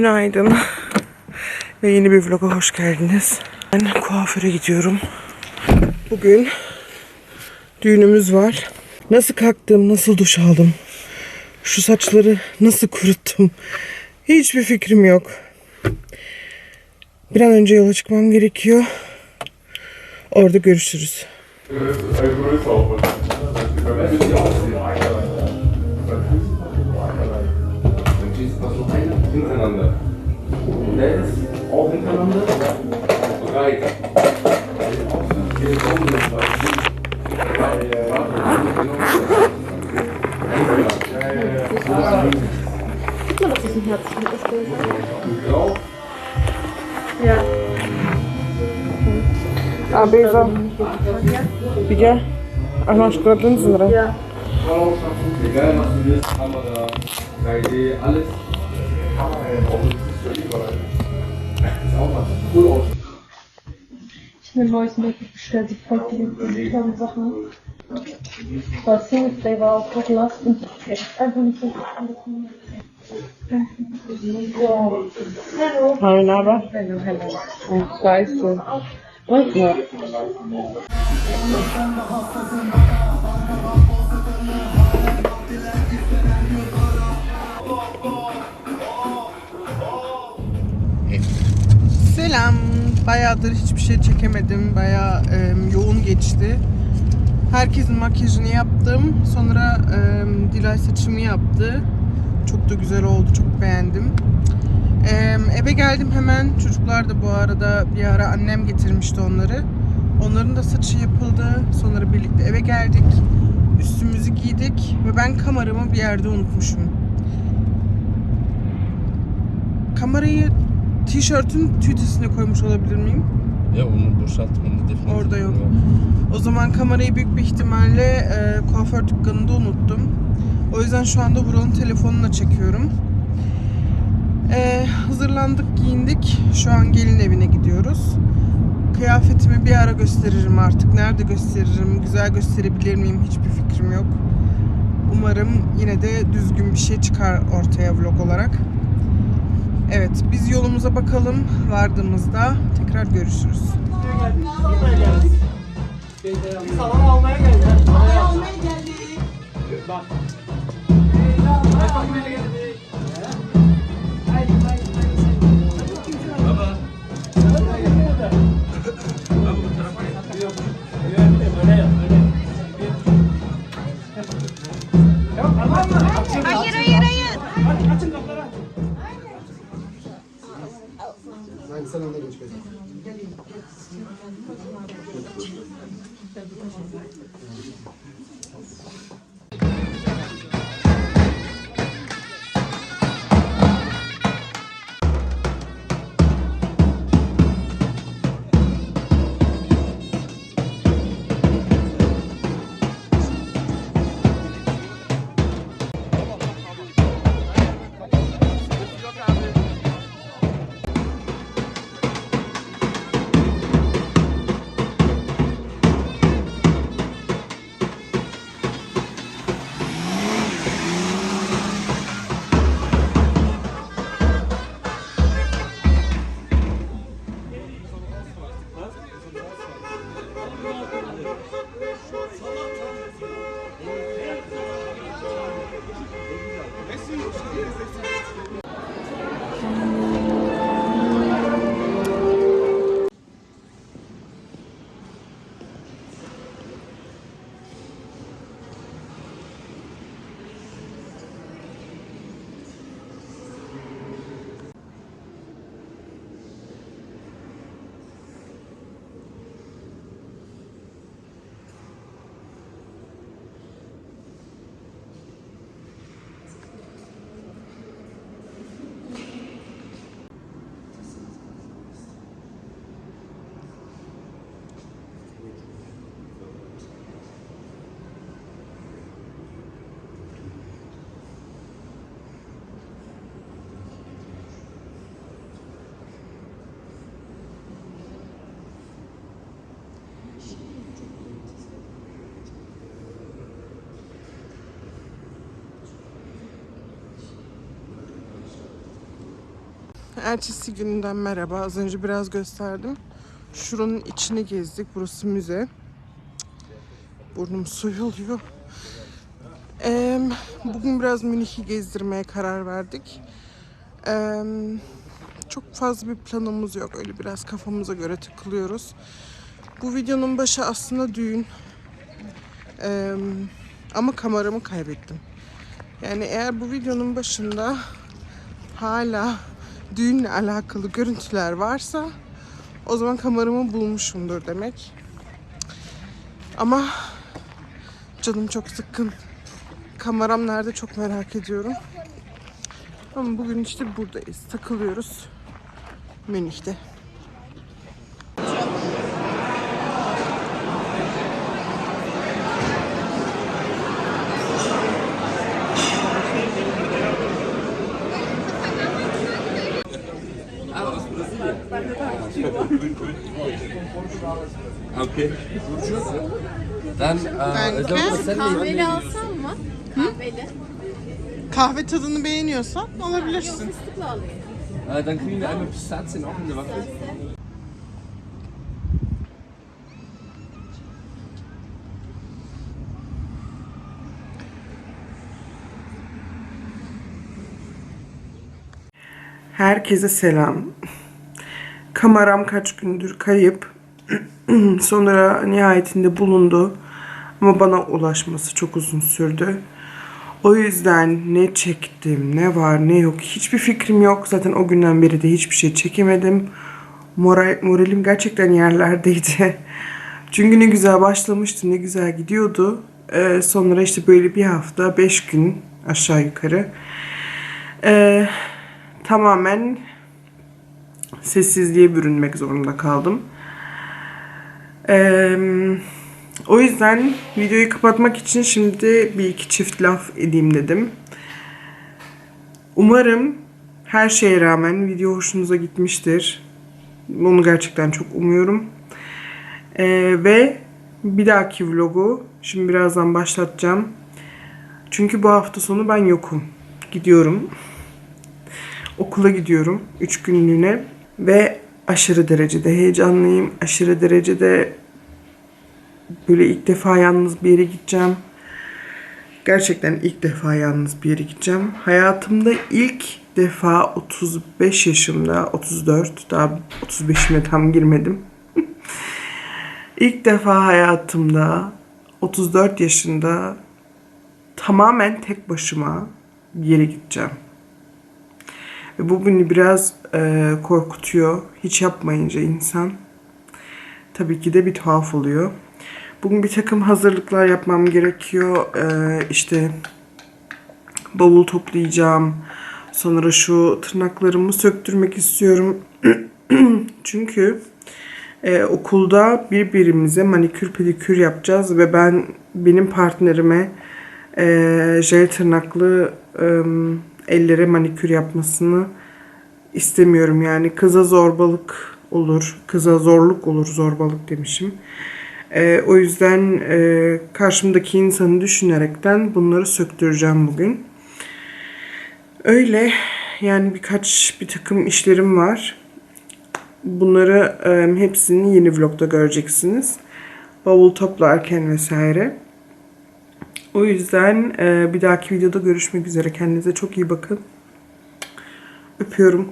Günaydın. Ve yeni bir vloga hoş geldiniz. Ben kuaföre gidiyorum. Bugün düğünümüz var. Nasıl kalktım, nasıl duş aldım, şu saçları nasıl kuruttum hiçbir fikrim yok. Bir an önce yola çıkmam gerekiyor. Orada görüşürüz. hintereinander. Rechts, auch hintereinander. Breit. Hier kommen wir Sieht man, dass es ein Herz ist? Drauf. Ja. А, Бейза. Где? А наш Кротлинс, да? Ja. Egal was du willst, haben wir da 3D, alles. Ich habe ein neues Make-up bestellt. Die voll viele tolle Sachen. Weil Singles Day war auch Last und einfach nicht so angekommen. Hallo. Hallo, haber? Hallo, hallo. Oh, scheiße. Ja. Selam. Bayağıdır hiçbir şey çekemedim. Bayağı e, yoğun geçti. Herkesin makyajını yaptım. Sonra e, Dilay saçımı yaptı. Çok da güzel oldu. Çok beğendim. Ee, eve geldim hemen. Çocuklar da bu arada bir ara annem getirmişti onları. Onların da saçı yapıldı. Sonra birlikte eve geldik. Üstümüzü giydik ve ben kameramı bir yerde unutmuşum. Kamerayı tişörtün tütüsüne koymuş olabilir miyim? Ya onu boşalttım onu defne. Orada yok. O zaman kamerayı büyük bir ihtimalle e, kuaför dükkanında unuttum. O yüzden şu anda Vural'ın telefonuna çekiyorum. E, hazırlandık, giyindik. Şu an gelin evine gidiyoruz. Kıyafetimi bir ara gösteririm artık. Nerede gösteririm, güzel gösterebilir miyim hiçbir fikrim yok. Umarım yine de düzgün bir şey çıkar ortaya vlog olarak. Evet biz yolumuza bakalım. Vardığımızda tekrar görüşürüz. Biz salam almaya geldik. Almaya geldik. Bak. Bak. よろしくお願いします。Ertesi günden merhaba. Az önce biraz gösterdim. Şuranın içini gezdik. Burası müze. Burnum soyuluyor. Ee, bugün biraz Münih'i gezdirmeye karar verdik. Ee, çok fazla bir planımız yok. Öyle biraz kafamıza göre takılıyoruz. Bu videonun başı aslında düğün. Ee, ama kameramı kaybettim. Yani eğer bu videonun başında hala düğünle alakalı görüntüler varsa o zaman kameramı bulmuşumdur demek. Ama canım çok sıkkın. Kameram nerede çok merak ediyorum. Ama bugün işte buradayız. Takılıyoruz. Münih'te. Okay. Äh, Danke. also, send me Kahveli alsam mı? Kahveli. Kahve tadını beğeniyorsan alabilirsin. Fıstıklı alayım. Äh, dann kriegen wir einmal Pistazien auch in der Waffel. Herkese selam. Kameram kaç gündür kayıp. Sonra nihayetinde bulundu. Ama bana ulaşması çok uzun sürdü. O yüzden ne çektim, ne var, ne yok hiçbir fikrim yok. Zaten o günden beri de hiçbir şey çekemedim. Moral, moralim gerçekten yerlerdeydi. Çünkü ne güzel başlamıştı, ne güzel gidiyordu. Ee, sonra işte böyle bir hafta, beş gün aşağı yukarı. Ee, tamamen sessizliğe bürünmek zorunda kaldım. Ee, o yüzden videoyu kapatmak için şimdi bir iki çift laf edeyim dedim. Umarım her şeye rağmen video hoşunuza gitmiştir. Onu gerçekten çok umuyorum. Ee, ve bir dahaki vlogu şimdi birazdan başlatacağım. Çünkü bu hafta sonu ben yokum. Gidiyorum okula gidiyorum 3 günlüğüne ve aşırı derecede heyecanlıyım. Aşırı derecede böyle ilk defa yalnız bir yere gideceğim. Gerçekten ilk defa yalnız bir yere gideceğim. Hayatımda ilk defa 35 yaşımda, 34 daha 35'ime tam girmedim. ilk defa hayatımda 34 yaşında tamamen tek başıma bir yere gideceğim. Ve bu beni biraz e, korkutuyor. Hiç yapmayınca insan. Tabii ki de bir tuhaf oluyor. Bugün bir takım hazırlıklar yapmam gerekiyor. E, işte bavul toplayacağım. Sonra şu tırnaklarımı söktürmek istiyorum. Çünkü e, okulda birbirimize manikür pedikür yapacağız ve ben benim partnerime e, jel tırnaklı e, ellere manikür yapmasını istemiyorum. Yani kıza zorbalık olur, kıza zorluk olur, zorbalık demişim. E, o yüzden e, karşımdaki insanı düşünerekten bunları söktüreceğim bugün. Öyle yani birkaç bir takım işlerim var. Bunları e, hepsini yeni vlogda göreceksiniz. Bavul toplarken vesaire. O yüzden e, bir dahaki videoda görüşmek üzere. Kendinize çok iyi bakın. Öpüyorum.